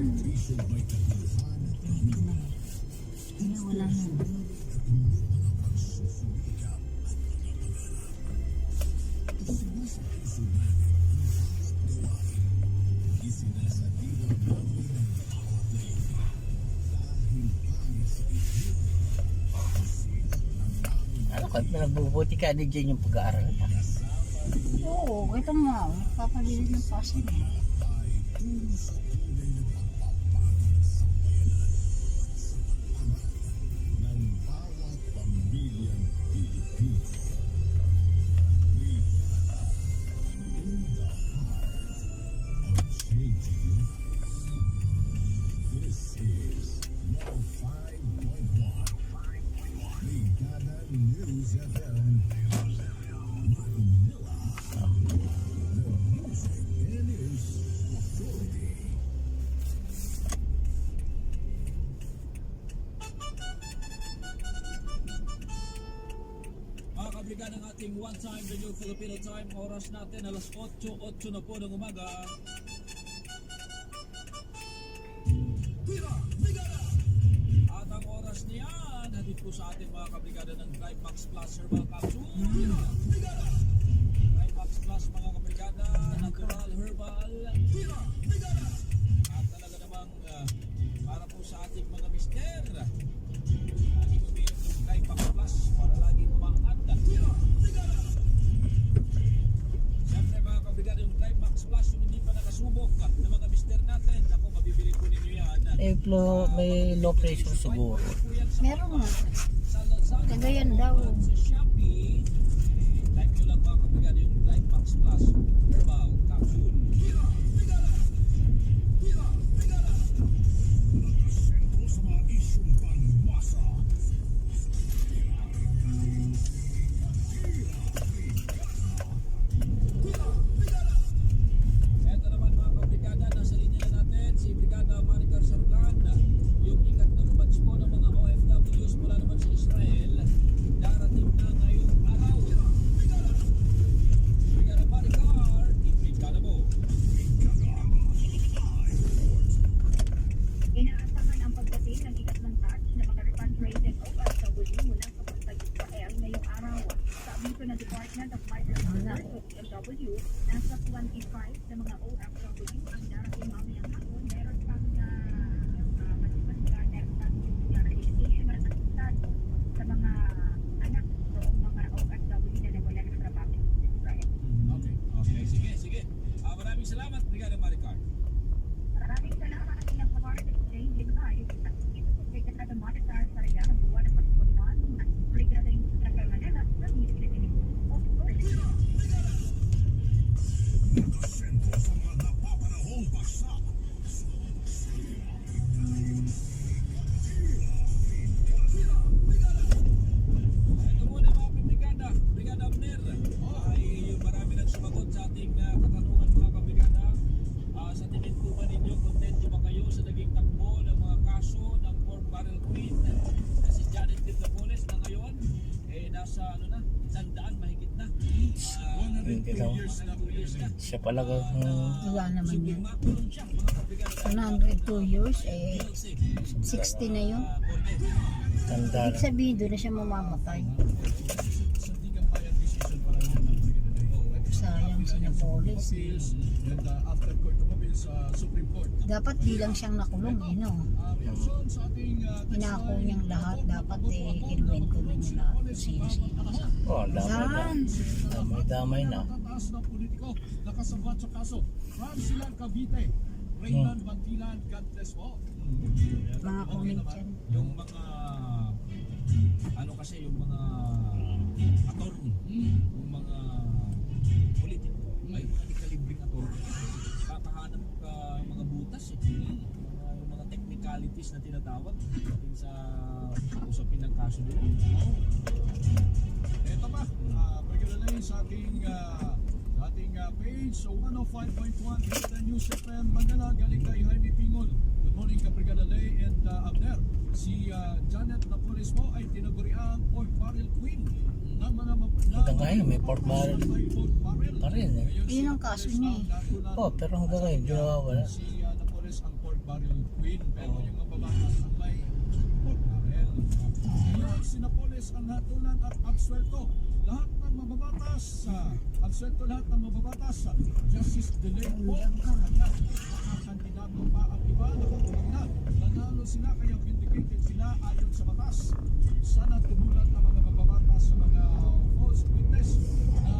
yan. Ay, wala na. Ano ka, nagbubuti ka din dyan yung pag-aaral niya. Oo, ito mo. Papabili ng pasin eh. Kabligan ng ating one time, the new Filipino time, oras natin alas 8, 8 na po ng umaga. At ang oras niyan, hatid po sa ating mga kabrigada ng Drive Max Plus Herbal Capsule. Flow, may low pressure siguro. Meron nga. Kagayan daw. kabrigada yung Drive Max Plus Herbal Capsule. Sa ng Department of Affairs o DMW, nasa 25 na mga OFW ang darating mamayang hapon. Siya pala uh, Wala naman yan. makulong siya mga kabrigada. 102 years, eh, 60 na yun. Tanda Ibig sabihin, doon na siya mamamatay. Sayang si Supreme Court. Dapat bilang siyang nakulong, eh, no? Inako niyang lahat, dapat eh, kinuwento niya lahat sino-sino. Oh, damay na. Yan! Damay-damay na. Natataas na politiko nakasabat sa kaso. Francilan Cavite, Raymond Bantilan, God bless po. Mga comment yan. Yung mga ano kasi yung mga attorney, yung mga politiko, ay mga ikalibreng attorney. Kakahanap ka mga butas eh. Mga- yung mga technicalities na tinatawag sa usapin ng kaso nila. 105.1 Brigada News FM Manila, galing kay Jaime Pingol. Good morning ka Brigada Lay and uh, Abner. Si ah, Janet Napoles po ay tinaguriang pork barrel queen ng mga Hanggang ngayon, may pork barrel pa rin eh. Yun ang si kaso Napoles niya ang eh. Oh, pero hanggang ngayon, di nawawala. Si ah, Napoles ang pork barrel queen. Pero yung mababatas ang may pork barrel. Ngayon, sinapolis ang hatulan at absuelto. Lahat ng mababatas, uh, absuelto lahat ng mababatas. ah, justice delayed po sa. Mga kandidato pa ang iba na na. Nanalo sila kaya vindicated sila ayon sa batas. Sana tumulat ang mga mababatas sa mga false witness na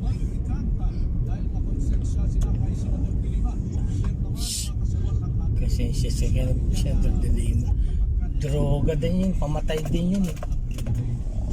mag-ikanta dahil nakonsensya sila kay Senador Pilima. Share naman mga kasawakan natin. Kasi siya siya kaya siya delay mo. Droga din yun, pamatay din yun eh.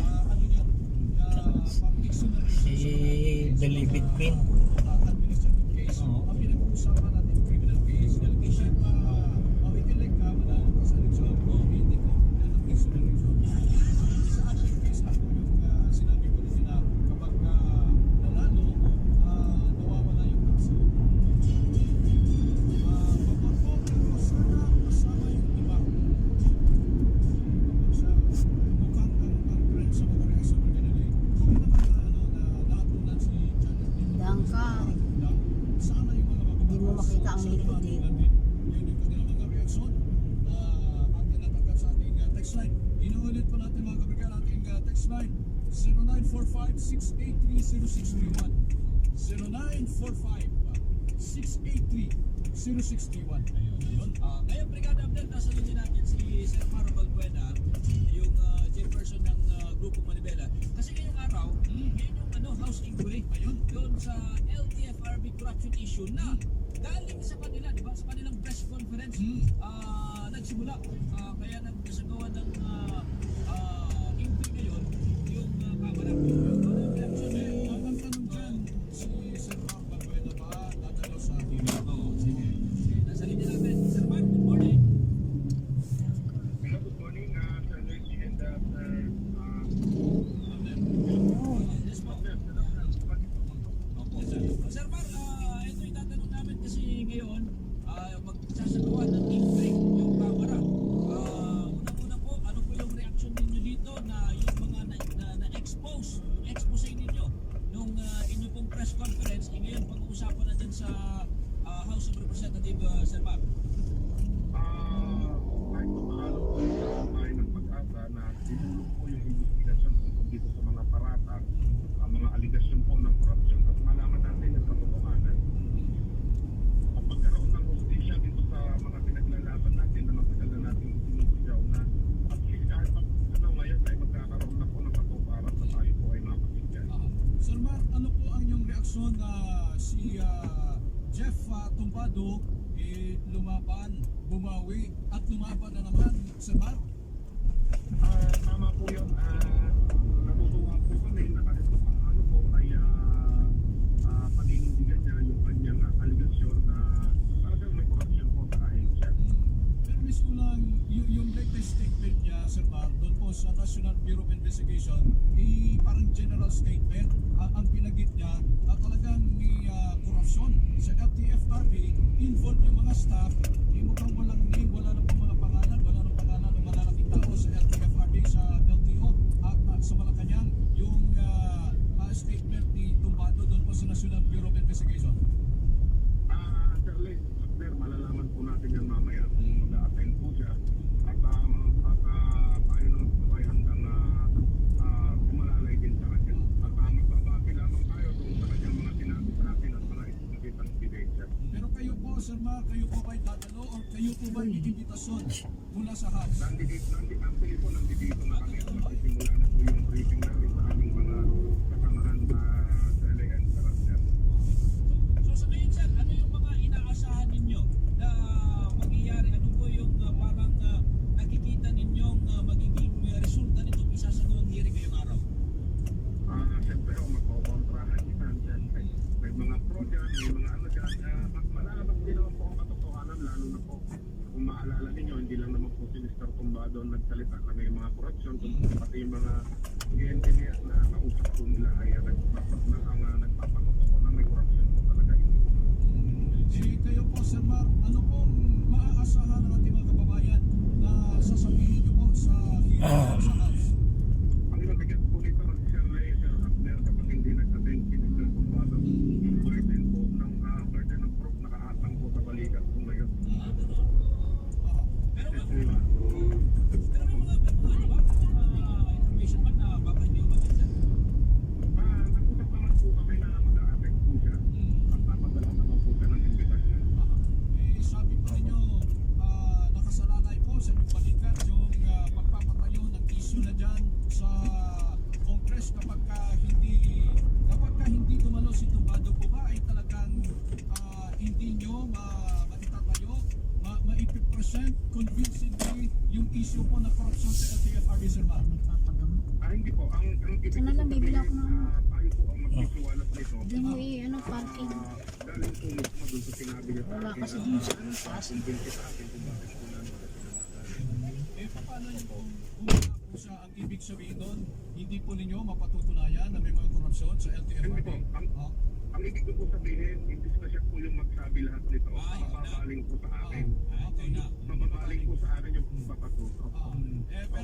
Ah, ano yun? Ah, pang-dictionary Si Believed Queen. Ating uh, text line. Inuulit po natin mga kabrigan ating uh, text line. 0945-683-0631 0945-683-0631 Ayun, ayun. Ah, ngayon, Brigada Update, nasa linya natin si Sir Maro Balbuena, yung uh, chairperson ng uh, Grupo Manibela. Kasi ngayong araw, yun yung ano, house inquiry. Ayun, doon sa LTFRB corruption issue na galing sa kanila, di ba? Sa kanilang press conference, ah, nagsimula. Ah, kaya nagsagawa ng uh, uh, sa ah, House of Representatives, ah, Sir. Ah, kahit pa paano po tayo ng pag-asa na tinulog po yung investigasyon tungkol dito sa mga parata, ang mga aligasyon po ng korupsyon at malaman natin yung katotohanan. Ang pagkaroon ng hostisya dito sa mga pinaglalaban natin na matagal na natin sinusigaw na at kahit ano ngayon ay magkakaroon na po ng katuparan sa tayo po ay mapakinggan. Ah, Sir Mar, ano po ang inyong reaksyon na si ah, Jeff ah, Tumpado eh, lumaban, bumawi at lumaban na naman, Sir Mar? Ah, tama po yun. Ah, natutuwa po kami na kahit pa paano po ay ah, ah, paninindigan niya yung kanyang ah, aligasyon na talagang may corruption po sa ahensya. Pero miss ko lang, yung, yung latest statement niya, Sir Mar, doon po sa National Bureau of Investigation, eh, parang general statement, ang, ang pinagit niya, at talagang may ah, korupsyon sa LTFRB, involved yung mga staff, eh, mukhang walang name, wala na pong mga pangalan, wala na pangalan ng malalaking tao sa LTFRB, sa LTO, at, at sa Malacanang, yung ah, ah, statement ni Tumbado doon po sa National Bureau of Investigation. Ah, Sir Lee, Sir, malalaman po natin yan mamaya kung mag-a-attend po siya. At, um, at ah, tayo naman po ay handang ah, ah, kumalalay din sa kanya. At uh, magbabati lamang tayo kung sa kanyang mga sinabi sa atin at mga isinagitang ebidensya. Pero kayo po, Sir Ma, kayo po ba'y dadalo o kayo po ba'y iimbitasyon mula sa House? Nandito, nandito, actually po, nandito na kami at magsisimula na po yung briefing namin sa aming mga kasamahan na sa LA and Sarascan. So sa ngayon, Sir, ano yung mga inaasahan ninyo na mangyayari? Ano po yung uh, parang uh, nakikita ninyong uh, magiging uh, resulta nitong isasagawang hearing ngayong araw? Ah, siyempre ho, magkokontrahan yan. Siyempre, may mga pro dyan, may mga ano dyan. Uh, malalabas din naman po ang katotohanan, lalo na po kung maalala ninyo, hindi lang naman po si Mr. Tumbado ang nagsalita na may mga korupsyon, kundi pati yung mga engineers na kausap po nila ay uh, nagpapat na ang uh, nagpapatotoo na may korupsyon po talaga. Eh, kayo po, Sir ano pong maaasahan ng ating mga kababayan na sasabihin niyo po sa House? Ang mabigat po nito si Sir Ray, Sir Abner, kapag hindi nag-attend si Mr. Tumbado, yung burden po ng uh, burden of proof nakaatang po sa balikat po ngayon. Ah, ganun. convincingly yung issue po na corruption sa LTFRB, Sir Mar? Nagpapagamot. Ah, hindi po. Ang, ang ibig Sana lang, bibili ako ng- ah, tayo po ang Diyan mo eh, ano, parking. Ah, po sa sa Wala kasi dun sa ano, ah, taas. sa po. Eh, paano yung kung kung po siya, ang ibig sabihin doon, hindi po ninyo mapatutunayan na may mga korupsyon sa LTFRB? Hindi po. Ang, Oh. ang ibig ko po sabihin, hindi na siya po yung magsabi lahat nito. Ah, yun na. Mababaling po sa akin. Ah, okay na. Mababaling po sa akin yung papatuto. Ah, eh, pero po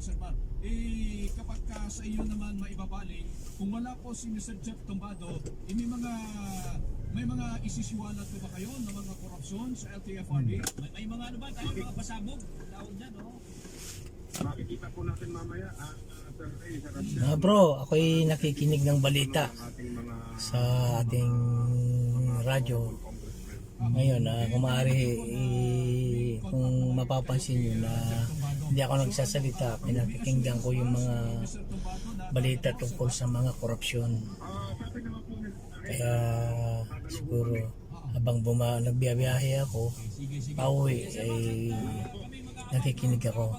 Sir Mar. Eh, kapag ka sa iyo naman maibabaling, kung wala po si Mr. Jeff Tombado, eh, may mga may mga isisiwalat po ba kayo ng mga korupsyon sa LTFRB? May, may mga ano ba tayo, mga pasabog? Tawag dyan, no? Makikita po natin mamaya, ah, ah, Ah, bro, ako'y nakikinig ng balita ang ating mga sa ating radyo. Ngayon, ah, kung maaari, eh, kung mapapansin nyo na hindi ako nagsasalita, pinakikinggan ko yung mga balita tungkol sa mga korupsyon. Kaya siguro habang buma nagbiyahe ako, pauwi ay nakikinig ako.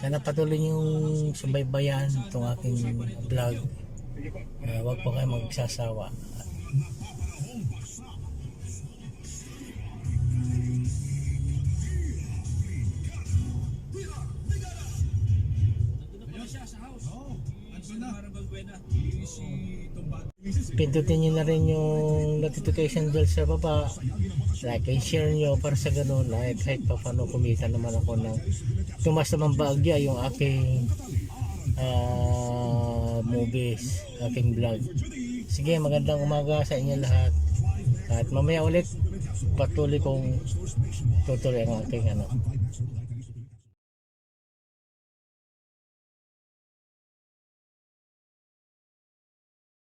Sana patuloy niyong subaybayan itong aking vlog. Uh, huwag po kayo magsasawa. Pindutin niyo na rin yung notification bell sa baba. Like and share nyo para sa ganun like kahit pa paano kumita naman ako ng tumas naman baagya yung aking ah, movies, aking vlog. Sige, magandang umaga sa inyo lahat. At mamaya ulit patuloy kong tutuloy ang aking ano,